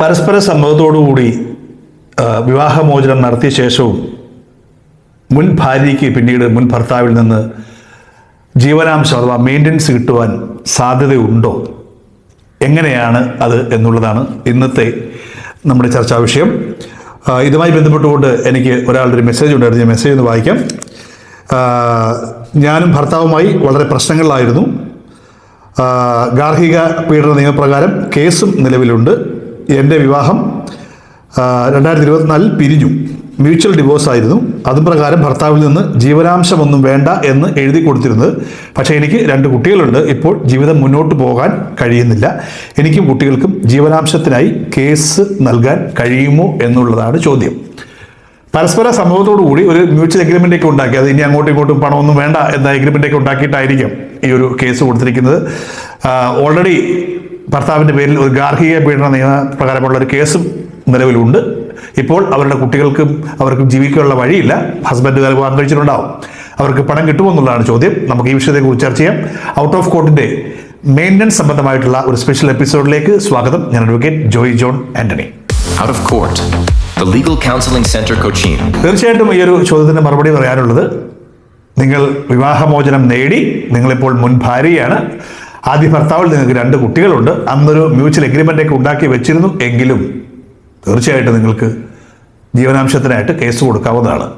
പരസ്പര സമ്മതത്തോടുകൂടി വിവാഹമോചനം നടത്തിയ ശേഷവും മുൻ ഭാര്യയ്ക്ക് പിന്നീട് മുൻ ഭർത്താവിൽ നിന്ന് ജീവനാംശം അഥവാ മെയിന്റനൻസ് കിട്ടുവാൻ സാധ്യതയുണ്ടോ? എങ്ങനെയാണ് അത് എന്നുള്ളതാണ് ഇന്നത്തെ നമ്മുടെ ചർച്ചാ വിഷയം. ഇതുമായി ബന്ധപ്പെട്ടുകൊണ്ട് എനിക്ക് ഒരാളുടെ ഒരു മെസ്സേജ് ഉണ്ടായിരുന്നു ഞാൻ മെസ്സേജ് ഒന്ന് വായിക്കാം. ഞാനും ഭർത്താവുമായി വളരെ പ്രശ്നങ്ങളിലായിരുന്നു. ഗാർഹിക പീഡന നിയമപ്രകാരം കേസും നിലവിലുണ്ട്. എന്റെ വിവാഹം രണ്ടായിരത്തി ഇരുപത്തിനാലിൽ പിരിഞ്ഞു. മ്യൂച്വൽ ഡിവോഴ്സ് ആയിരുന്നു. അതും പ്രകാരം ഭർത്താവിൽ നിന്ന് ജീവനാംശമൊന്നും വേണ്ട എന്ന് എഴുതി കൊടുത്തിരുന്നത്. പക്ഷേ എനിക്ക് രണ്ട് കുട്ടികളുണ്ട്. ഇപ്പോൾ ജീവിതം മുന്നോട്ട് പോകാൻ കഴിയുന്നില്ല. എനിക്കും കുട്ടികൾക്കും ജീവനാംശത്തിനായി കേസ് നൽകാൻ കഴിയുമോ എന്നുള്ളതാണ് ചോദ്യം. പരസ്പര കൂടി ഒരു മ്യൂച്വൽ എഗ്രിമെന്റ് ഒക്കെ ഉണ്ടാക്കി. അത് ഇനി അങ്ങോട്ടും ഇങ്ങോട്ടും പണമൊന്നും വേണ്ട എന്ന എഗ്രിമെന്റ് ഒക്കെ ഉണ്ടാക്കിയിട്ടായിരിക്കും ഈ ഒരു കേസ് കൊടുത്തിരിക്കുന്നത്. ഓൾറെഡി ഭർത്താവിന്റെ പേരിൽ ഒരു ഗാർഹിക പീഡന നിയമപ്രകാരമുള്ള ഒരു കേസും നിലവിലുണ്ട്. ഇപ്പോൾ അവരുടെ കുട്ടികൾക്കും അവർക്കും ജീവിക്കാനുള്ള വഴിയില്ല. ഹസ്ബൻഡ് വിവാഹം കഴിച്ചിട്ടുണ്ടാവും അവർക്ക് പണം കിട്ടുമെന്നുള്ളതാണ് ചോദ്യം. നമുക്ക് ഈ വിഷയത്തെക്കുറിച്ച് ചർച്ച ചെയ്യാം. ഔട്ട് ഓഫ് കോർട്ടിന്റെ മെയിന്റനൻസ് സംബന്ധമായിട്ടുള്ള ഒരു സ്പെഷ്യൽ എപ്പിസോഡിലേക്ക് സ്വാഗതം. ഞാൻ advocate Joy John Antony. Out of court Legal Counseling Center Cochin. തീർച്ചയായിട്ടും ഈ ഒരു ചോദ്യത്തിന് മറുപടി പറയാനുള്ളത് നിങ്ങൾ വിവാഹമോചനം നേടി നിങ്ങളിപ്പോൾ മുൻ ഭാര്യയാണ് ആദ്യ ഭർത്താവിൽ നിങ്ങൾക്ക് രണ്ട് കുട്ടികളുണ്ട്. അന്നൊരു മ്യൂച്വൽ എഗ്രിമെന്റ് ഒക്കെ ഉണ്ടാക്കി വെച്ചിരുന്നു. എങ്കിലും തീർച്ചയായിട്ടും നിങ്ങൾക്ക് ജീവനാംശത്തിനായിട്ട് കേസ് കൊടുക്കാവുന്നതാണ്.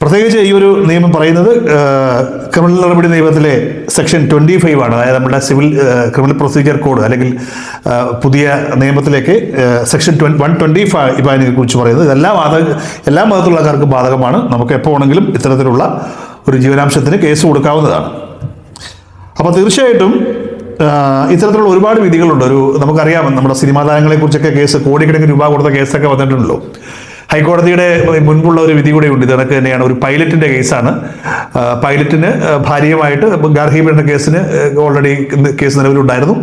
പ്രത്യേകിച്ച് ഈ ഒരു നിയമം പറയുന്നത് ക്രിമിനൽ നടപടി നിയമത്തിലെ സെക്ഷൻ ട്വന്റി ഫൈവ് ആണ്. അതായത് നമ്മുടെ സിവിൽ ക്രിമിനൽ പ്രൊസീജിയർ കോഡ് അല്ലെങ്കിൽ പുതിയ നിയമത്തിലേക്ക് section twenty one twenty five ഫൈവിനെ കുറിച്ച് പറയുന്നത്. ഇതെല്ലാം ബാധക എല്ലാ മതത്തിലുള്ളക്കാർക്കും ബാധകമാണ്. നമുക്ക് എപ്പോൾ വേണമെങ്കിലും ഇത്തരത്തിലുള്ള ഒരു ജീവനാംശത്തിന് കേസ് കൊടുക്കാവുന്നതാണ്. അപ്പോൾ തീർച്ചയായിട്ടും ഇത്തരത്തിലുള്ള ഒരുപാട് വിധികളുണ്ട്. ഒരു നമുക്കറിയാം നമ്മുടെ സിനിമാ താരങ്ങളെ കുറിച്ചൊക്കെ കേസ് കോടിക്കണക്കിന് രൂപ കൊടുത്ത കേസൊക്കെ വന്നിട്ടുണ്ടല്ലോ. ഹൈക്കോടതിയുടെ മുൻപുള്ള ഒരു വിധി കൂടെ ഉണ്ട്. ഇതൊക്കെ തന്നെയാണ് ഒരു പൈലറ്റിന്റെ കേസാണ്. പൈലറ്റിന് ഭാര്യയുമായിട്ട് പീഡന കേസിന് ഓൾറെഡി കേസ് നിലവിലുണ്ടായിരുന്നു.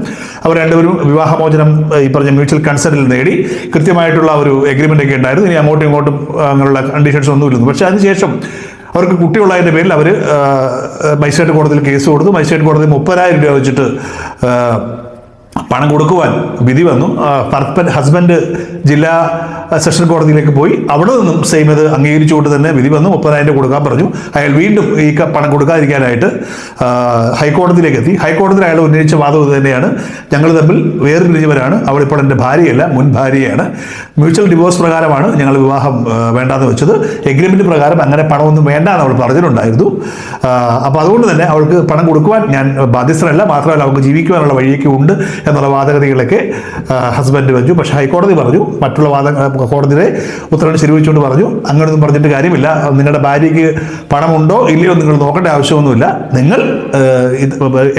അവർ രണ്ടുപേരും വിവാഹമോചനം ഈ പറഞ്ഞ മ്യൂച്വൽ കൺസെന്റിൽ നേടി കൃത്യമായിട്ടുള്ള ഒരു എഗ്രിമെന്റ് ഒക്കെ ഉണ്ടായിരുന്നു. ഇനി അങ്ങോട്ടും ഇങ്ങോട്ടും അങ്ങനെയുള്ള കണ്ടീഷൻസ് ഒന്നുമില്ലെന്നു. പക്ഷേ അതിനുശേഷം അവർക്ക് കുട്ടിയുള്ളതിന്റെ പേരിൽ അവർ മജിസ്ട്രേറ്റ് കോടതിയിൽ കേസ് കൊടുത്തു. മജിസ്ട്രേറ്റ് കോടതി മുപ്പതിനായിരം രൂപ വെച്ചിട്ട് പണം കൊടുക്കുവാൻ വിധി വന്നു. ഹസ്ബൻഡ് ജില്ലാ സെഷൻ കോടതിയിലേക്ക് പോയി. അവിടെ നിന്നും സെയിം ഇത് അംഗീകരിച്ചുകൊണ്ട് തന്നെ വിധി വന്നു. മുപ്പതിനായിരം രൂപ കൊടുക്കാൻ പറഞ്ഞു. അയാൾ വീണ്ടും ഈ പണം കൊടുക്കാതിരിക്കാനായിട്ട് ഹൈക്കോടതിയിലേക്ക് എത്തി. ഹൈക്കോടതിയിൽ അയാൾ ഉന്നയിച്ച വാദം ഇത് തന്നെയാണ്. ഞങ്ങൾ തമ്മിൽ വേർപിരിഞ്ഞവരാണ് അവളിപ്പോൾ എന്റെ ഭാര്യയല്ല മുൻ ഭാര്യയാണ്. മ്യൂച്വൽ ഡിവോഴ്സ് പ്രകാരമാണ് ഞങ്ങൾ വിവാഹം വേണ്ടാന്ന് വെച്ചത്. എഗ്രിമെന്റ് പ്രകാരം അങ്ങനെ പണമൊന്നും വേണ്ട എന്ന് അവൾ പറഞ്ഞിട്ടുണ്ടായിരുന്നു. അപ്പോൾ അതുകൊണ്ട് തന്നെ അവൾക്ക് പണം കൊടുക്കുവാൻ ഞാൻ ബാധ്യസ്ഥരല്ല മാത്രമല്ല അവൾക്ക് ജീവിക്കുവാനുള്ള വഴിയൊക്കെ ഉണ്ട് എന്നുള്ള വാദഗതികളൊക്കെ ഹസ്ബൻഡ് വെച്ചു പക്ഷേ ഹൈക്കോടതി പറഞ്ഞു മറ്റുള്ള വാദ കോടതിയുടെ ഉത്തരവ് ശരിവെച്ചുകൊണ്ട് പറഞ്ഞു. അങ്ങനെയൊന്നും പറഞ്ഞിട്ട് കാര്യമില്ല. നിങ്ങളുടെ ഭാര്യയ്ക്ക് പണമുണ്ടോ ഇല്ലയോ നിങ്ങൾ നോക്കേണ്ട ആവശ്യമൊന്നുമില്ല. നിങ്ങൾ ഇത്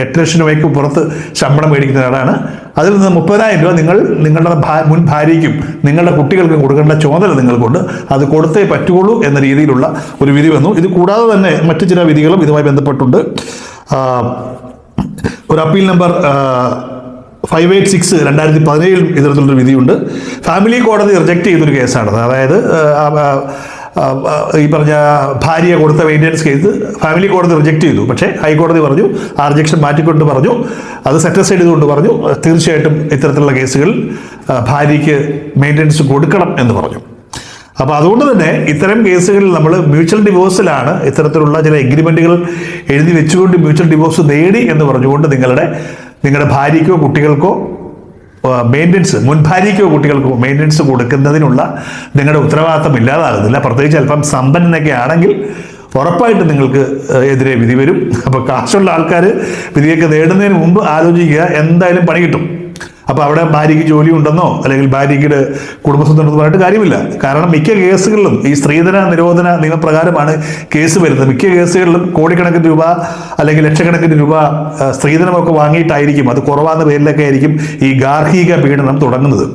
എട്ട് ലക്ഷം രൂപയ്ക്ക് പുറത്ത് ശമ്പളം മേടിക്കുന്ന ആളാണ് അതിൽ നിന്ന് മുപ്പതിനായിരം രൂപ നിങ്ങൾ നിങ്ങളുടെ മുൻ ഭാര്യയ്ക്കും നിങ്ങളുടെ കുട്ടികൾക്കും കൊടുക്കേണ്ട ചുമതല നിങ്ങൾക്കുണ്ട്. അത് കൊടുത്തേ പറ്റുള്ളൂ എന്ന രീതിയിലുള്ള ഒരു വിധി വന്നു. ഇത് കൂടാതെ തന്നെ മറ്റു ചില വിധികളും ഇതുമായി ബന്ധപ്പെട്ടുണ്ട്. ഒരു appeal number five eight six രണ്ടായിരത്തി പതിനേഴിലും ഇത്തരത്തിലൊരു വിധിയുണ്ട്. ഫാമിലി കോടതി റിജക്റ്റ് ചെയ്തൊരു കേസാണ്. അതായത് ഈ പറഞ്ഞ ഭാര്യ കൊടുത്ത മെയിന്റനൻസ് കേസ് ഫാമിലി കോടതി റിജക്റ്റ് ചെയ്തു. പക്ഷേ ഹൈക്കോടതി പറഞ്ഞു ആ റിജക്ഷൻ മാറ്റിക്കൊണ്ട് പറഞ്ഞു അത് സെറ്റസൈഡ് ചെയ്തുകൊണ്ട് പറഞ്ഞു തീർച്ചയായിട്ടും ഇത്തരത്തിലുള്ള കേസുകൾ ഭാര്യയ്ക്ക് മെയിന്റനൻസ് കൊടുക്കണം എന്ന് പറഞ്ഞു. അപ്പോൾ അതുകൊണ്ട് തന്നെ ഇത്തരം കേസുകളിൽ നമ്മൾ മ്യൂച്വൽ ഡിവോഴ്സിലാണ് ഇത്തരത്തിലുള്ള ചില എഗ്രിമെന്റുകൾ എഴുതി വെച്ചുകൊണ്ട് മ്യൂച്വൽ ഡിവോഴ്സ് നേടി എന്ന് പറഞ്ഞുകൊണ്ട് നിങ്ങളുടെ നിങ്ങളുടെ ഭാര്യയ്ക്കോ കുട്ടികൾക്കോ മെയിന്റനൻസ് മുൻ ഭാര്യയ്ക്കോ കുട്ടികൾക്കോ മെയിന്റനൻസ് കൊടുക്കുന്നതിനുള്ള നിങ്ങളുടെ ഉത്തരവാദിത്തം ഇല്ലാതാകുന്നില്ല. പ്രത്യേകിച്ച് അല്പം സമ്പന്നൊക്കെ ആണെങ്കിൽ ഉറപ്പായിട്ട് നിങ്ങൾക്ക് എതിരെ വിധി വരും. അപ്പോൾ കാശുള്ള ആൾക്കാർ വിധിയൊക്കെ നേടുന്നതിന് മുമ്പ് ആലോചിക്കുക എന്തായാലും പണി കിട്ടും. അപ്പോൾ അവിടെ ഭാര്യയ്ക്ക് ജോലി ഉണ്ടെന്നോ അല്ലെങ്കിൽ ഭാര്യയ്ക്ക് കുടുംബസ്വത്തുണ്ടെന്ന് പറഞ്ഞിട്ട് കാര്യമില്ല. കാരണം മിക്ക കേസുകളിലും ഈ സ്ത്രീധന നിരോധന നിയമപ്രകാരമാണ് കേസ് വരുന്നത്. മിക്ക കേസുകളിലും കോടിക്കണക്കിന് രൂപ അല്ലെങ്കിൽ ലക്ഷക്കണക്കിന് രൂപ സ്ത്രീധനമൊക്കെ വാങ്ങിയിട്ടായിരിക്കും അത് കുറവാന്ന പേരിലൊക്കെ ആയിരിക്കും ഈ ഗാർഹിക പീഡനം തുടങ്ങുന്നത്.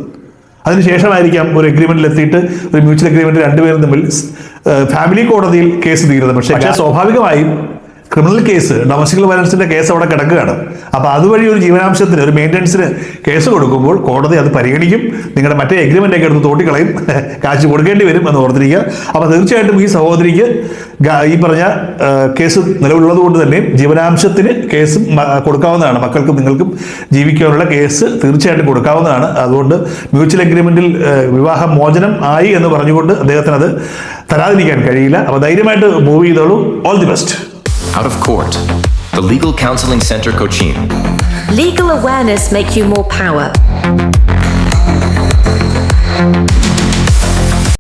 അതിനുശേഷമായിരിക്കാം ഒരു അഗ്രിമെന്റിൽ എത്തിയിട്ട് ഒരു മ്യൂച്വൽ അഗ്രിമെന്റ് രണ്ടുപേരും തമ്മിൽ ഫാമിലി കോടതിയിൽ കേസ് തീരുന്നത്. പക്ഷേ സ്വാഭാവികമായും ക്രിമിനൽ കേസ് ഡൊമസ്റ്റിക് വയലൻസിന്റെ കേസ് അവിടെ കിടക്കുകയാണ്. അപ്പോൾ അതുവഴി ഒരു ജീവനാംശത്തിന് ഒരു മെയിന്റനൻസിന് കേസ് കൊടുക്കുമ്പോൾ കോടതി അത് പരിഗണിക്കും. നിങ്ങളുടെ മറ്റേ എഗ്രിമെന്റ് ഒക്കെ എടുത്ത് തോട്ടിക്കളയും. കാശ് കൊടുക്കേണ്ടി വരും എന്ന് ഓർത്തിരിക്കുക. അപ്പോൾ തീർച്ചയായിട്ടും ഈ സഹോദരിക്ക് ഈ പറഞ്ഞ കേസ് നിലവിലുള്ളത് കൊണ്ട് തന്നെ ജീവനാംശത്തിന് കേസ് കൊടുക്കാവുന്നതാണ്. മക്കൾക്കും നിങ്ങൾക്കും ജീവിക്കാനുള്ള കേസ് തീർച്ചയായിട്ടും കൊടുക്കാവുന്നതാണ്. അതുകൊണ്ട് മ്യൂച്വൽ എഗ്രിമെന്റിൽ വിവാഹ മോചനം ആയി എന്ന് പറഞ്ഞുകൊണ്ട് അദ്ദേഹത്തിന് അത് തരാതിരിക്കാൻ കഴിയില്ല. അപ്പോൾ ധൈര്യമായിട്ട് മൂവ് ചെയ്തോളൂ. All the best Out of court. The Legal Counseling Center Cochin. Legal awareness make you more power.